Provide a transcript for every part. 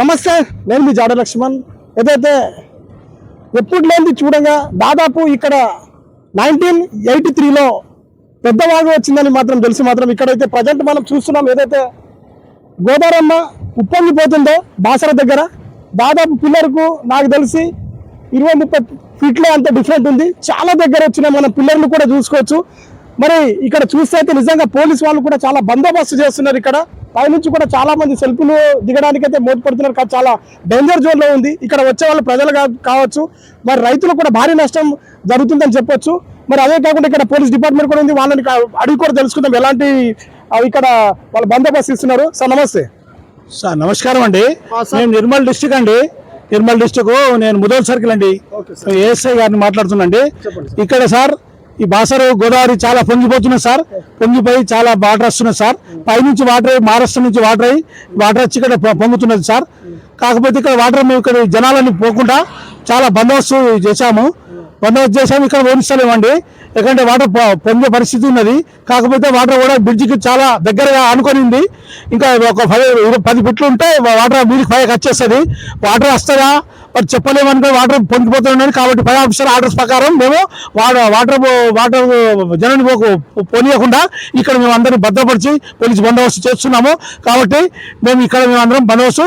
నమస్తే నేను మీ జాడ లక్ష్మణ్. ఏదైతే ఎప్పుడు లేనిది చూడగా దాదాపు ఇక్కడ నైన్టీన్ ఎయిటీ త్రీలో పెద్దవాగు వచ్చిందని మాత్రం తెలిసి. మాత్రం ఇక్కడైతే ప్రజెంట్ మనం చూస్తున్నాం ఏదైతే గోదావరమ్మ ఉప్పొంగిపోతుందో బాసర దగ్గర. దాదాపు పిల్లర్కు నాకు తెలిసి ఇరవై ముప్పై ఫీట్లో అంత డిఫరెంట్ ఉంది. చాలా దగ్గర వచ్చిన మన పిల్లర్లు కూడా చూసుకోవచ్చు. మరి ఇక్కడ చూస్తే అయితే నిజంగా పోలీస్ వాళ్ళు కూడా చాలా బందోబస్తు చేస్తున్నారు ఇక్కడ. పైనుంచి కూడా చాలా మంది సెల్ఫీలు దిగడానికి అయితే మోటుపడుతున్నారు కానీ చాలా డేంజర్ జోన్లో ఉంది. ఇక్కడ వచ్చే వాళ్ళు ప్రజలు కావచ్చు. మరి రైతులకు కూడా భారీ నష్టం జరుగుతుందని చెప్పొచ్చు. మరి అదే కాకుండా ఇక్కడ పోలీస్ డిపార్ట్మెంట్ కూడా ఉంది. వాళ్ళని అడిగి కూడా తెలుసుకుందాం ఎలాంటి ఇక్కడ వాళ్ళు బందోబస్తు ఇస్తున్నారు సార్ నమస్తే. సార్ నమస్కారం అండి. నేను నిర్మల్ డిస్టిక్ అండి. నిర్మల్ డిస్టిక్ నేను ముదోల్ సర్కిల్ అండి. ఏఎస్ఐ గారిని మాట్లాడుతున్నాండి ఇక్కడ సార్ ఈ బాసరు గోదావరి చాలా పొంగిపోతున్నాయి సార్. పొంగిపోయి చాలా వాటర్ వస్తున్నాయి సార్. పైనుంచి వాటర్ అయ్యి మహారాష్ట్ర నుంచి వాటర్ అయ్యి వాటర్ వచ్చి ఇక్కడ పొంగుతున్నది సార్. కాకపోతే ఇక్కడ వాటర్ మేము ఇక్కడ జనాలని పోకుండా చాలా బందోబస్తు చేశాము. బందోబస్తు చేశాము ఇక్కడ ఓడిస్తలేమండి ఎందుకంటే వాటర్ పొ- పొంగే పరిస్థితి ఉన్నది. కాకపోతే వాటర్ కూడా బ్రిడ్జికి చాలా దగ్గరగా ఆనుకొని ఉంది. ఇంకా ఒక పది పది ఫిట్లు ఉంటే వాటర్ మీదకి పైకి వచ్చేస్తుంది. వాటర్ వస్తుందా? మరి చెప్పలేమనుకో వాటర్ పొంగిపోతున్నాయి కాబట్టి ఫైర్ ఆఫీసర్ ఆర్డర్స్ ప్రకారం మేము వాటర్ వాటర్ వాటర్ జనాన్ని పోకు పోనీయకుండా ఇక్కడ మేము అందరం భద్రపరిచి పోలీసు బందోబస్తు చేస్తున్నాము. కాబట్టి మేము ఇక్కడ మేము అందరం బందోబస్తు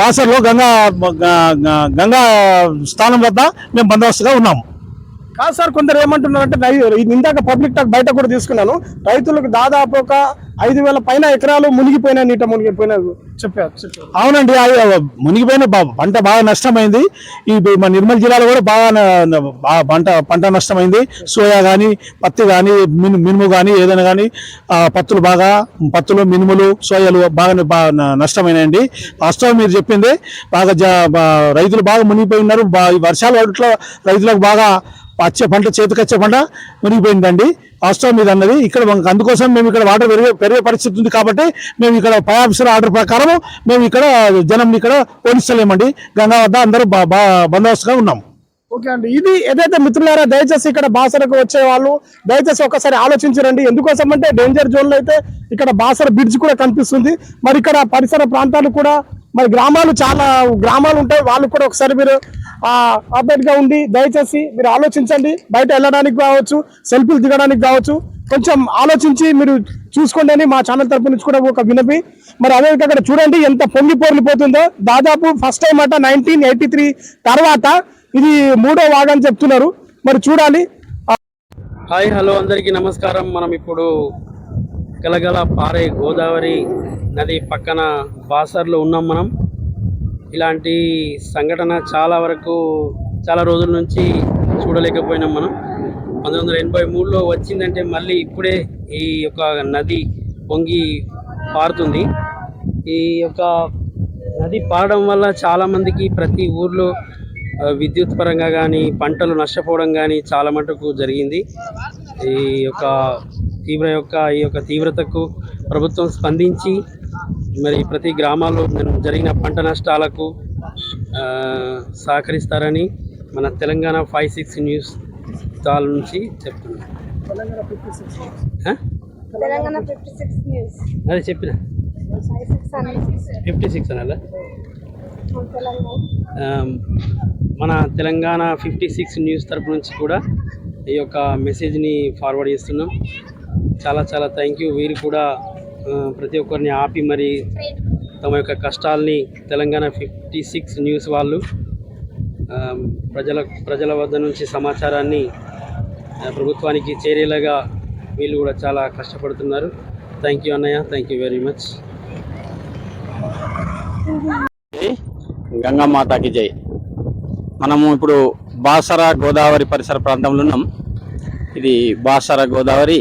బాసర్లో గంగా గంగా స్థానం వద్ద మేము బందోబస్తుగా ఉన్నాము. కాదు సార్ కొందరు ఏమంటున్నారంటే ఇందాక పబ్లిక్ టాక్ బయట కూడా తీసుకున్నాను. రైతులకు దాదాపు ఒక ఐదు వేల పైన ఎకరాలు మునిగిపోయినా నీట మునిగిపోయినా చెప్పారు. అవునండి అది మునిగిపోయిన పంట బాగా నష్టమైంది. ఈ మా మన నిర్మల్ జిల్లాలో కూడా బాగా పంట పంట నష్టమైంది. సోయా కానీ పత్తి కానీ మిను మినుము కానీ ఏదైనా కానీ పత్తులు బాగా పత్తులు మినుములు సోయాలు బాగా బాగా నష్టమైనాయండి. వాస్తవం మీరు చెప్పింది బాగా బా- రైతులు బాగా మునిగిపోయి ఉన్నారు. ఈ వర్షాలు పడట్లో రైతులకు బాగా వచ్చే పంట చేతికొచ్చే పంట మునిగిపోయిందండి. వాస్తవం మీద అన్నది ఇక్కడ అందుకోసం మేము ఇక్కడ వాటర్ పెరిగే పెరిగే పరిస్థితి ఉంది కాబట్టి మేము ఇక్కడ పై ఆఫీసర్ ఆర్డర్ ప్రకారం మేము ఇక్కడ జనం ఇక్కడ ఓడిస్తలేమండి గంగా వద్ద అందరూ బా- బా- బందోబస్తుగా ఉన్నాం. ఓకే అండి. ఇది ఏదైతే మిత్రులారా దయచేసి ఇక్కడ బాసరకు వచ్చే వాళ్ళు దయచేసి ఒకసారి ఆలోచించరండి. ఎందుకోసం అంటే డేంజర్ జోన్లో అయితే ఇక్కడ బాసర బ్రిడ్జ్ కూడా కనిపిస్తుంది. మరి ఇక్కడ పరిసర ప్రాంతాలు కూడా మరి గ్రామాలు చాలా గ్రామాలు ఉంటాయి. వాళ్ళు కూడా ఒకసారి మీరు అప్డేట్గా ఉండి దయచేసి మీరు ఆలోచించండి. బయట వెళ్ళడానికి కావచ్చు సెల్ఫీలు దిగడానికి కావచ్చు కొంచెం ఆలోచించి మీరు చూసుకోండి అని మా ఛానల్ తరపు నుంచి కూడా ఒక వినపి మరి అదే అక్కడ చూడండి ఎంత పొంగి పోర్లిపోతుందో దాదాపు ఫస్ట్ టైం అట నైన్టీన్ ఎయిటీ త్రీ తర్వాత ఇది మూడో వాగని చెప్తున్నారు. మరి చూడాలి. హాయ్ హలో అందరికీ నమస్కారం. మనం ఇప్పుడు గలగల పారే గోదావరి నది పక్కన బాసర్లో ఉన్నాం మనం. ఇలాంటి సంఘటన చాలా వరకు చాలా రోజుల నుంచి చూడలేకపోయినాం మనం. పంతొమ్మిది వందల ఎనభై మూడులో వచ్చిందంటే మళ్ళీ ఇప్పుడే ఈ యొక్క నది పొంగి పారుతుంది. ఈ యొక్క నది పారడం వల్ల చాలామందికి ప్రతి ఊర్లో విద్యుత్ పరంగా కానీ పంటలు నష్టపోవడం కానీ చాలా మటుకు జరిగింది. ఈ యొక్క తీవ్ర యొక్క ఈ యొక్క తీవ్రతకు ప్రభుత్వం స్పందించి మరి ప్రతి గ్రామాల్లో జరిగిన పంట నష్టాలకు సహకరిస్తారని మన తెలంగాణ ఫైవ్ సిక్స్ న్యూస్ తాల్ నుంచి న్యూస్ అదే చెప్పిన. ఫిఫ్టీ సిక్స్ అనాలా? మన తెలంగాణ ఫిఫ్టీ సిక్స్ న్యూస్ తరపు నుంచి కూడా ఈ యొక్క మెసేజ్ని ఫార్వర్డ్ చేస్తున్నాం. చాలా చాలా థ్యాంక్ యూ వీరు కూడా ప్రతి ఒక్కరిని ఆపి మరి తమ యొక్క కష్టాల్ని తెలంగాణ ఫిఫ్టీ సిక్స్ న్యూస్ వాళ్ళు ప్రజల ప్రజల వద్ద నుంచి సమాచారాన్ని ప్రభుత్వానికి చేరేలాగా వీళ్ళు కూడా చాలా కష్టపడుతున్నారు. థ్యాంక్ యూ అన్నయ్య. థ్యాంక్ యూ వెరీ మచ్ గంగామాతకి జై. మనము ఇప్పుడు బాసర గోదావరి పరిసర ప్రాంతంలో ఉన్నాం. ఇది బాసర గోదావరి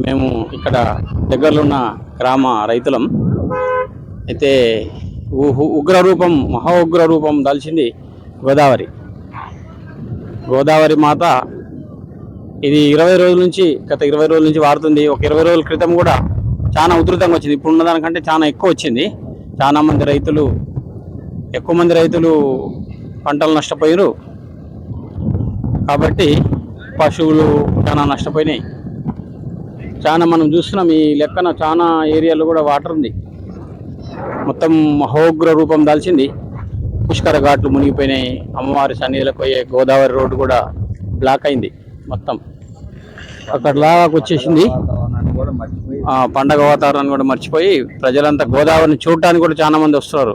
మేము ఇక్కడ దగ్గరలో ఉన్న గ్రామ రైతులం. అయితే ఉ- ఉగ్ర రూపం మహా ఉగ్ర రూపం దాల్చింది గోదావరి. గోదావరి మాత ఇది ఇరవై రోజుల నుంచి గత ఇరవై రోజుల నుంచి వాడుతుంది. ఒక ఇరవై రోజుల క్రితం కూడా చాలా ఉధృతంగా వచ్చింది. ఇప్పుడు ఉన్నదానికంటే చాలా ఎక్కువ వచ్చింది. చాలా మంది రైతులు ఎక్కువ మంది రైతులు పంటలు నష్టపోయారు కాబట్టి పశువులు చాలా నష్టపోయినాయి. చాలా మనం చూస్తున్నాం ఈ లెక్కన చాలా ఏరియాలో కూడా వాటర్ ఉంది. మొత్తం మహోగ్ర రూపం దాల్చింది. పుష్కర ఘాట్లు మునిగిపోయినాయి. అమ్మవారి సన్నిధిలకు పోయే గోదావరి రోడ్డు కూడా బ్లాక్ అయింది మొత్తం. అక్కడ లాగాకు వచ్చేసింది. పండగ వాతావరణాన్ని కూడా మర్చిపోయి ప్రజలంతా గోదావరిని చూడటానికి కూడా చాలా మంది వస్తున్నారు.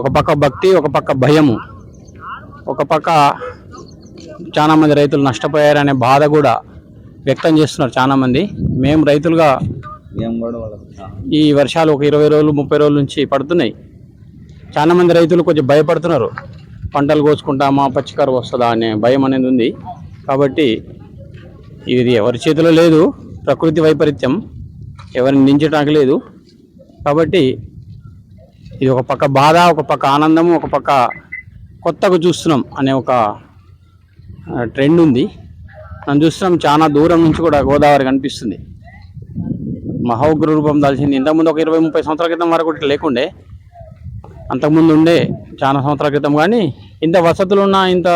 ఒక పక్క భక్తి ఒక పక్క భయము. ఒక పక్క చాలామంది రైతులు నష్టపోయారనే బాధ కూడా వ్యక్తం చేస్తున్నారు చాలా మంది మేము రైతులుగా ఈ వర్షాలు ఒక ఇరవై రోజులు ముప్పై రోజుల నుంచి పడుతున్నాయి. చాలా మంది రైతులు కొంచెం భయపడుతున్నారు. పంటలు కోసుకుంటామా పచ్చికరు వస్తుందా అనే భయం అనేది ఉంది. కాబట్టి ఇది ఎవరి చేతిలో లేదు. ప్రకృతి వైపరీత్యం ఎవరిని నించడానికి లేదు. కాబట్టి ఇది ఒక పక్క బాధ ఒక పక్క ఆనందము ఒక పక్క కొత్తగా చూస్తున్నాం అనే ఒక ట్రెండ్ ఉంది. మనం చూస్తున్నాం చాలా దూరం నుంచి కూడా గోదావరి కనిపిస్తుంది. మహోగ్ర రూపం దాల్చింది. ఇంతకుముందు ఒక ఇరవై ముప్పై సంవత్సరాల క్రితం వరకు ఇట్లా లేకుండే. అంతకుముందు ఉండే చాలా సంవత్సరాల క్రితం. కానీ ఇంత వసతులు ఉన్నా ఇంత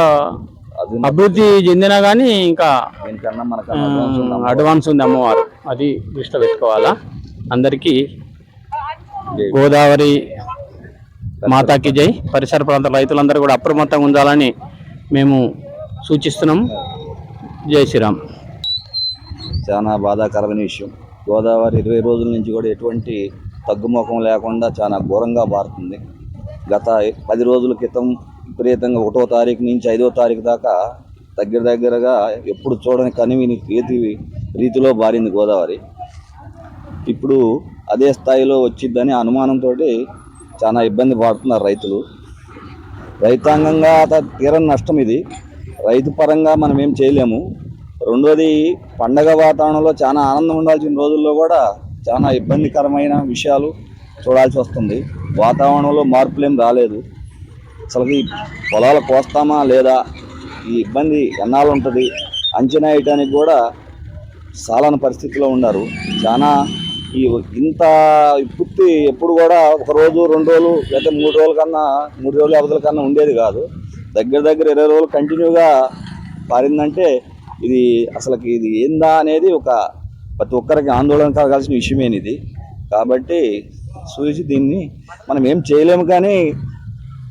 అభివృద్ధి చెందినా కానీ ఇంకా అడ్వాన్స్ ఉంది అమ్మవారు. అది దృష్టిలో పెట్టుకోవాలా? అందరికీ గోదావరి మాతాకి జై. పరిసర ప్రాంత రైతులందరూ కూడా అప్రమత్తంగా ఉండాలని మేము సూచిస్తున్నాం. జై శ్రీరామ్. చాలా బాధాకరమైన విషయం. గోదావరి ఇరవై రోజుల నుంచి కూడా ఎటువంటి తగ్గుముఖం లేకుండా చాలా ఘోరంగా మారుతుంది. గత పది రోజుల క్రితం విపరీతంగా ఒకటో తారీఖు నుంచి ఐదో తారీఖు దాకా దగ్గర దగ్గరగా ఎప్పుడు చూడని కనివిని రీతి రీతిలో బారింది గోదావరి. ఇప్పుడు అదే స్థాయిలో వచ్చిద్దని అనుమానంతో చాలా ఇబ్బంది పడుతున్నారు రైతులు. రైతాంగంగా త- తీరని నష్టం ఇది. రైతు పరంగా మనం ఏం చేయలేము. రెండోది పండగ వాతావరణంలో చాలా ఆనందం ఉండాల్సిన రోజుల్లో కూడా చాలా ఇబ్బందికరమైన విషయాలు చూడాల్సి వస్తుంది. వాతావరణంలో మార్పులేం రాలేదు. అసలు ఈ పొలాలు కోస్తామా లేదా? ఈ ఇబ్బంది ఎన్నాళ్ళు ఉంటుంది? అంచనా వేయడానికి కూడా సాలని పరిస్థితిలో ఉన్నారు. చాలా ఈ ఇంత పుట్టి ఎప్పుడు కూడా ఒక రోజు రెండు రోజులు లేదా మూడు రోజుల కన్నా మూడు రోజుల అవధుల కన్నా ఉండేది కాదు. దగ్గర దగ్గర ఇరవై రోజులు కంటిన్యూగా పారిందంటే ఇది అసలుకి ఇది ఏందా అనేది ఒక ప్రతి ఒక్కరికి ఆందోళన కలగాల్సిన విషయమేనిది. ఇది కాబట్టి చూసి దీన్ని మనం ఏం చేయలేము కానీ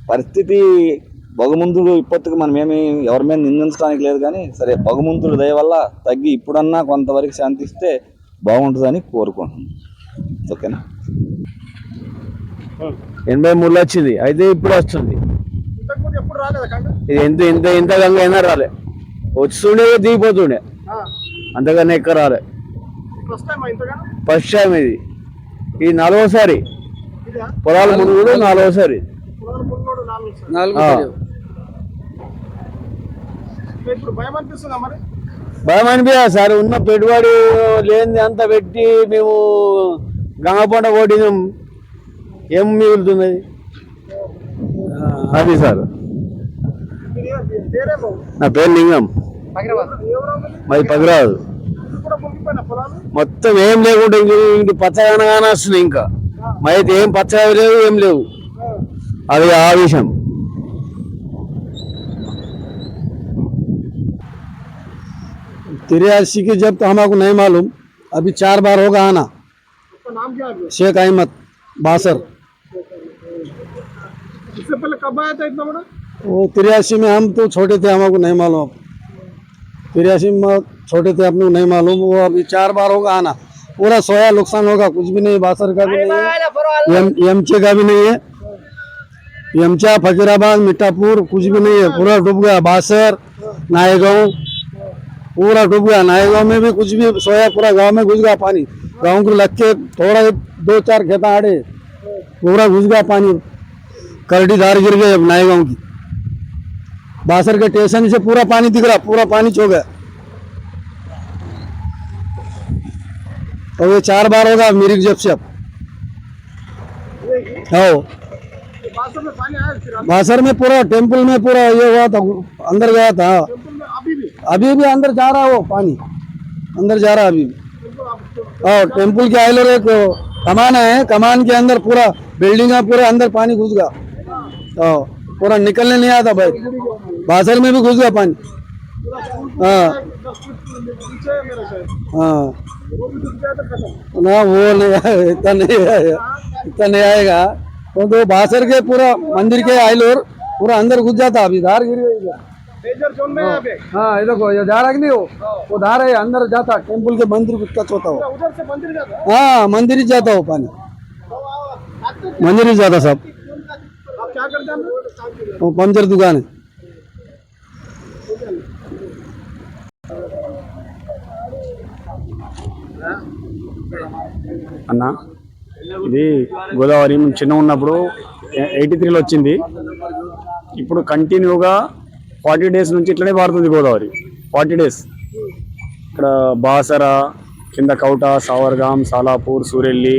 పరిస్థితి భగవంతుడు ఇప్పటికి మనం ఏమి ఎవరి మీద నిందించడానికి లేదు కానీ సరే భగవంతుడు దయ వల్ల తగ్గి ఇప్పుడన్నా కొంతవరకు శాంతిస్తే బాగుంటుందని కోరుకుంటున్నాను. ఓకేనా? ఎనభై మూడులో వచ్చింది. అయితే ఇప్పుడు వస్తుంది. ఇది ఎంత ఇంత ఇంత గంగ అయినా రాలే. వస్తుండే దిగిపోతుండే. అంతకన్నా ఎక్క రాలే. ఫస్ట్ టైం ఇంతగానో? ఫస్ట్ టైం ఇది. ఈ నాలుగోసారి ఇదా? పొలాల మునుగుడు నాలుగోసారి భయం అనిపించదు సార్ ఉన్న పెట్టుబడి లేనిది అంతా పెట్టి మేము గంగపండ కొట్టినాం. ఏం మిగులుతున్నది? అది సార్. ఇది నా పేరు లింగం మాది పగిరాదు కూడా మునిగిపోయిన పొలాలు మొత్తం ఏం లేకుండా ఇంక ఇంటి పచ్చగానగానే వస్తుంది ఇంకా అయితే ఏం పచ్చగా లేవు ఏం లేవు అది ఆ విషయం तिरासी की जब तो हमको नहीं मालूम अभी चार बार होगा आना उसका नाम क्या है शेख अहमद बासर इससे पहले कब आया था इतना बड़ा वो तिरासी में हम तो छोटे थे हमको नहीं मालूम। तिरासी में छोटे थे अपने को नहीं मालूम। वो अभी चार बार होगा आना। पूरा सोया नुकसान होगा कुछ भी नहीं बासर का भी नहीं है। का भी नहीं है। यमचा फकीराबाद मिठापुर कुछ भी नहीं है। पूरा डूब गया बासर नायगांव। पूरा डूब गया। नायगांव में भी कुछ भी सोया पूरा गाँव में घुस गया पानी। गाँव को लग के थोड़ा दो चार खेता आड़े। पूरा घुस गया पानी। करडी धार गिर गए अब नायगांव की। बासर के स्टेशन से पूरा पानी दिख रहा, पूरा पानी छो गया। तो ये चार बार होगा मिरिक जब से अब। हाँ बासर में पूरा, टेंपल में पूरा ये हुआ था, अंदर गया था। अभी भी अंदर जा रहा वो पानी। अंदर जा रहा अभी भी। हाँ टेंपल के आइलर एक कमान है, कमान के अंदर पूरा बिल्डिंग है, पूरे अंदर पानी घुस गया। पूरा निकलने नहीं आता भाई। बासर में भी घुस गया पानी। हाँ। है। हाँ ना वो नहीं इतना नहीं आएगा इतना नहीं आएगा। तो बासर के पूरा मंदिर के आयल और पूरा अंदर घुस जाता अभी धार गिर गई हाँ। ये देखो ये जा रहा कि नहीं वो वो धार है अंदर जाता टेंपल के मंदिर को टच होता हो उधर से मंदिर जाता हाँ? मंदिर ही जाता हो पानी। मंदिर ही जाता सब। आप क्या करते हैं? वो पंचर दुकान है। అన్న ఇది గోదావరి మేము చిన్న ఉన్నప్పుడు ఎయిటీ త్రీలో వచ్చింది. ఇప్పుడు కంటిన్యూగా ఫార్టీ డేస్ నుంచి ఇట్లనే పారుతుంది గోదావరి. Forty days. ఇక్కడ బాసర కింద కౌట సావర్గాం సాలాపూర్ సూరెల్లి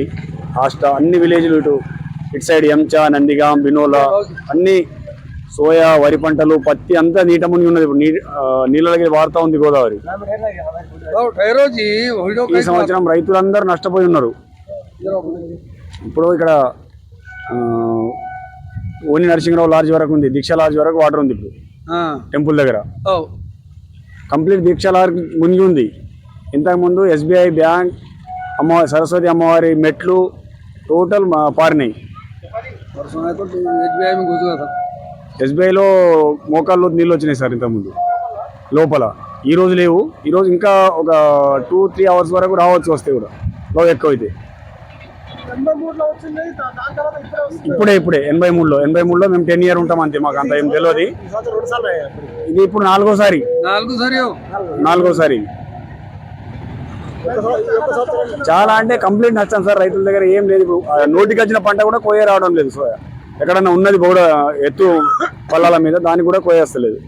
హాస్టా అన్ని విలేజ్లు ఇటు ఇటు సైడ్ ఎంచా నందిగాం బినోలా అన్ని సోయా వరి పంటలు పత్తి అంతా నీట మునిగి ఉన్నది. నీళ్ళ నీళ్ళకి వార్త ఉంది గోదావరి. ఈ సంవత్సరం రైతులందరూ నష్టపోయి ఉన్నారు. ఇప్పుడు ఇక్కడ ఓని నరసింహరావు లార్జ్ వరకు ఉంది. దీక్ష లాడ్జ్ వరకు వాటర్ ఉంది ఇప్పుడు. టెంపుల్ దగ్గర. కంప్లీట్ దీక్ష లార్జ్ మునిగి ఉంది. ఇంతకుముందు ఎస్బీఐ బ్యాంక్ అమ్మవారి సరస్వతి అమ్మవారి మెట్లు టోటల్ పారినాయి. ఎస్బీఐలో మోకాల్లో నీళ్ళు వచ్చినాయి సార్ ఇంతకుముందు. లోపల. ఈరోజు లేవు. ఈరోజు ఇంకా ఒక టూ త్రీ అవర్స్ వరకు రావచ్చు వస్తే కూడా. లోపు ఎక్కువ అయితే ఇప్పుడే ఇప్పుడే. ఎనభై మూడులో. ఎనభై మూడులో మేము టెన్ ఇయర్ ఉంటాం అంతే. మాకు అంత ఏం తెలియదు ఇది ఇప్పుడు నాలుగోసారి. నాలుగోసారి చాలా అంటే కంప్లీట్ నచ్చాను సార్. రైతుల దగ్గర ఏం లేదు. ఇప్పుడు నోటికి వచ్చిన పంట కూడా కోయే రావడం లేదు సోయా. ఎక్కడన్నా ఉన్నది కూడా ఎత్తు పొలాల మీద దాన్ని కూడా కోయేస్తలేదు.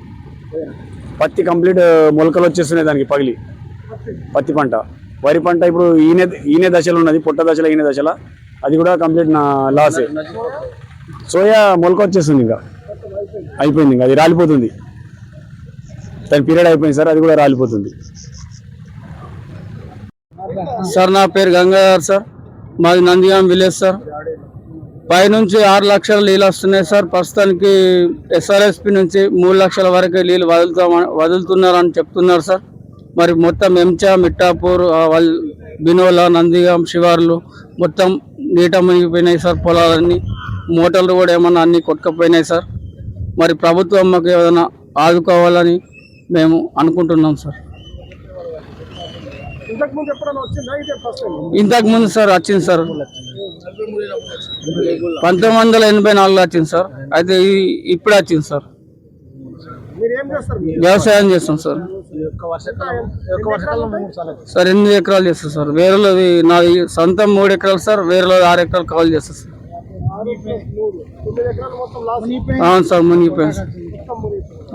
పత్తి కంప్లీట్ మొలకలు వచ్చేస్తున్నాయి దానికి పగిలి. పత్తి పంట. వరి పంట ఇప్పుడు ఈనే ఈనే దశలో ఉన్నది పొట్ట దశలో ఈనే దశలో. అది కూడా కంప్లీట్ నా లాసే. సోయా మొలక వచ్చేస్తుంది ఇంకా. అయిపోయింది ఇంకా అది రాలిపోతుంది. దాని పీరియడ్ అయిపోయింది సార్ అది కూడా రాలిపోతుంది. సార్ నా పేరు గంగాధర్ సార్. మాది నందిగాం విలేజ్ సార్. పైనుంచి ఆరు లక్షల నీళ్ళు వస్తున్నాయి సార్. ప్రస్తుతానికి ఎస్ఆర్ఎస్పి నుంచి మూడు లక్షల వరకు నీళ్ళు వదులుతామని వదులుతున్నారని చెప్తున్నారు సార్. మరి మొత్తం ఎంచా మిట్టాపూర్ వల్- బినోలా నందిగాం శివార్లు మొత్తం నీట మునిగిపోయినాయి సార్ పొలాలన్నీ. మోటార్లు కూడా ఏమన్నా అన్ని కొట్టుకపోయినాయి సార్. మరి ప్రభుత్వం మాకు ఏదైనా ఆదుకోవాలని మేము అనుకుంటున్నాం సార్. ఇంతకు ముందు ఎప్పుడైనా వచ్చిందా? ఇదే ఫస్ట్ టైం ఇంతకు ముందు సార్ వచ్చింది సార్. పంతొమ్మిది వందల ఎనభై నాలుగులో వచ్చింది సార్. అయితే ఇప్పుడే వచ్చింది సార్. వ్యవసాయం చేస్తాం సార్. సార్ ఎనిమిది ఎకరాలు చేస్తాం సార్. వేరేలోది నా సొంతం మూడు ఎకరాలు సార్ వేరేలో ఆరు ఎకరాలు కాల్ చేస్తాం సార్. అవును సార్ మునిగిపోయింది సార్.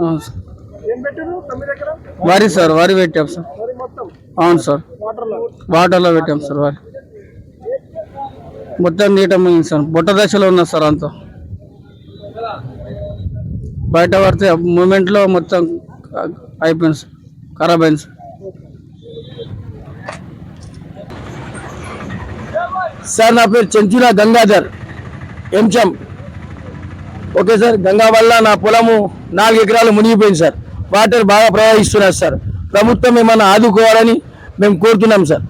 అవును సార్. వరి సార్ వరి పెట్టాం సార్. అవును సార్. వాటర్లో పెట్టాం సార్ వరి. మొత్తం నీట మునిగింది సార్ బుట్ట దశలో ఉన్నా సార్ అంతా. బయట పడితే మూమెంట్లో మొత్తం అయిపోయింది సార్. ఖరాబ్ అయింది సార్. సార్ నా పేరు చెంచుల గంగాధర్. ఎంచం ఓకే సార్ గంగా వల్ల నా పొలము నాలుగు ఎకరాలు మునిగిపోయింది సార్. వాటర్ బాగా ప్రవహిస్తున్నారు సార్. ప్రభుత్వం ఏమన్నా ఆదుకోవాలని మేము కోరుతున్నాం సార్.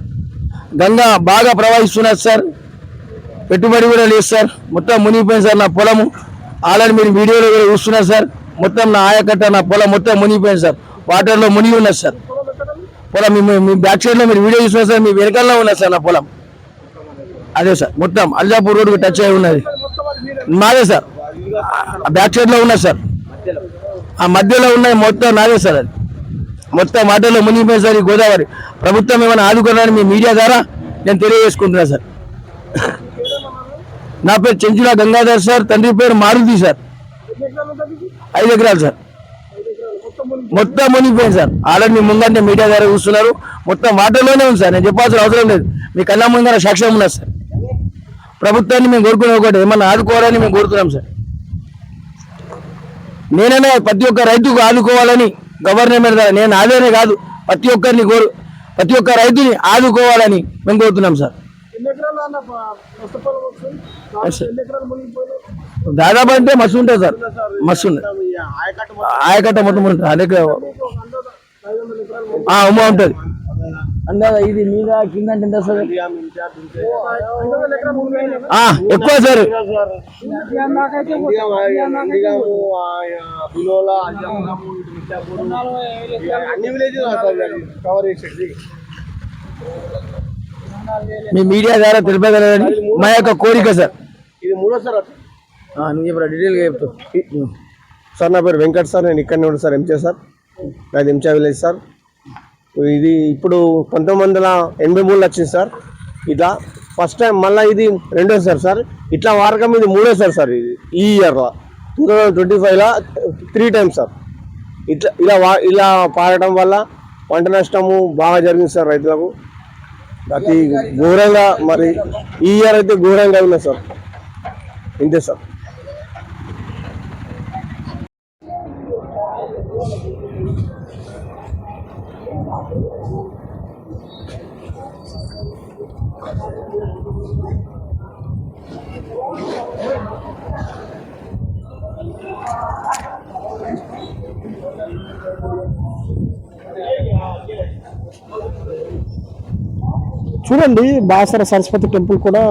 గంగా బాగా ప్రవహిస్తున్నారు సార్. పెట్టుబడి కూడా లేదు సార్. మొత్తం మునిగిపోయింది సార్ నా పొలము. ఆల్రెడీ మీరు వీడియోలో కూడా చూస్తున్నారు సార్. మొత్తం నా ఆయకట్ట నా పొలం మొత్తం మునిగిపోయింది సార్. వాటర్లో మునిగి ఉన్నది సార్. పొలం మీ- బ్యాక్ సైడ్లో మీరు వీడియో చూస్తున్నారు సార్. మీ వెనకాలలో ఉన్నది సార్ నా పొలం. అదే సార్. మొత్తం అల్జాపూర్ రోడ్డు టచ్ అయి ఉన్నది. మాదే సార్. ఆ బ్యాక్ సైడ్లో ఉన్నది సార్. ఆ మధ్యలో ఉన్నాయి మొత్తం నాదే సార్ అది. మొత్తం వాటర్లో మునిగిపోయింది సార్ ఈ గోదావరి. ప్రభుత్వం ఏమైనా ఆదుకున్నారని మీ మీడియా ద్వారా నేను తెలియజేసుకుంటున్నా సార్. నా పేరు చెంచుల గంగాధర్ సార్ తండ్రి పేరు మారుతి సార్. ఐదు ఎకరాలు సార్. మొత్తం మునిగిపోయింది సార్. ఆల్రెడీ మీ ముందంటే మీడియా ద్వారా చూస్తున్నారు. మొత్తం వాటర్లోనే ఉంది సార్. నేను చెప్పాల్సిన అవసరం లేదు. మీ కన్నా ముందర సాక్ష్యం ఉన్నారు సార్. ప్రభుత్వాన్ని మేము కోరుకునే ఒకటి. ఏమన్నా ఆదుకోవాలని మేము కోరుతున్నాం సార్. నేనైనా ప్రతి ఒక్క రైతుకు ఆదుకోవాలని గవర్నమెంట్ ద్వారా నేను ఆదేనే కాదు. ప్రతి ఒక్కరిని కోరు ప్రతి ఒక్క రైతుని ఆదుకోవాలని మేము కోరుతున్నాం సార్. దాదాపు అంటే మస్తు ఉంటుంది సార్. మస్తు ఉంది ఆయకట్ట మొత్తం ఉంటుంది అనేక ఉమ్మ ఉంటుంది అంటే ఇది మీద కింద అంటే ఎంత సార్? ఎక్కువ సార్. మీ మీడియా ద్వారా తెలిపగలరని మా యొక్క కోరిక సార్. ఇది మూడోసారి ఆ, నువ్వు చెప్పరా డీటెయిల్గా చెప్తావు సార్ నా పేరు వెంకట్ సార్ నేను ఇక్కడనే ఉంటాను సార్ ఎంచే సార్. నాది ఎంచా విలేజ్ సార్. ఇది ఇప్పుడు పంతొమ్మిది వందల ఎనభై మూడులో వచ్చింది సార్. ఇట్లా ఫస్ట్ టైం మళ్ళీ ఇది రెండోసారి సార్ ఇట్లా వారకం ఇది మూడోసారి సార్ ఇది ఈ ఇయర్లో. టూ థౌజండ్ ట్వంటీ ఫైవ్లో త్రీ టైమ్స్ సార్. ఇట్లా ఇలా వా ఇలా పారడం వల్ల పంట నష్టము బాగా జరిగింది సార్ రైతులకు. అతి ఘోరంగా మరి ఈ ఇయర్ అయితే ఘోరంగా ఉన్నది సార్. ఇంతే సార్. చూడండి బాసర సరస్వతి టెంపుల్ కూడా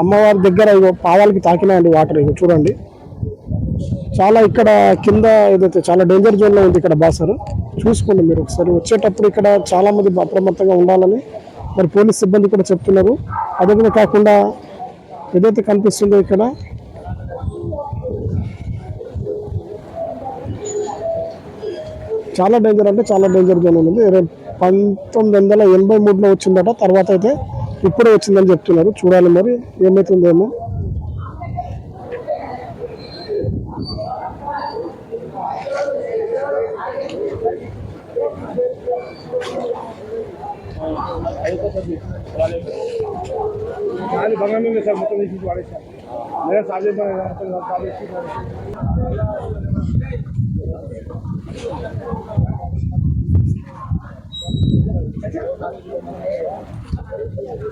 అమ్మవారి దగ్గర ఇగో పాదాలకి తాకినాయండి వాటర్ ఇగో చూడండి. చాలా ఇక్కడ కింద ఏదైతే చాలా డేంజర్ జోన్లో ఉంది ఇక్కడ బాసర చూసుకోండి మీరు ఒకసారి. వచ్చేటప్పుడు ఇక్కడ చాలామంది అప్రమత్తంగా ఉండాలని మరి పోలీస్ సిబ్బంది కూడా చెప్తున్నారు. అదే కాకుండా ఏదైతే కనిపిస్తుందో ఇక్కడ చాలా డేంజర్ అంటే చాలా డేంజర్ జోన్ ఉంది. పంతొమ్మిది వందల ఎనభై మూడులో వచ్చిందట తర్వాత అయితే ఇప్పుడే వచ్చిందని చెప్తున్నారు. చూడాలి మరి. ఏమవుతుందేమో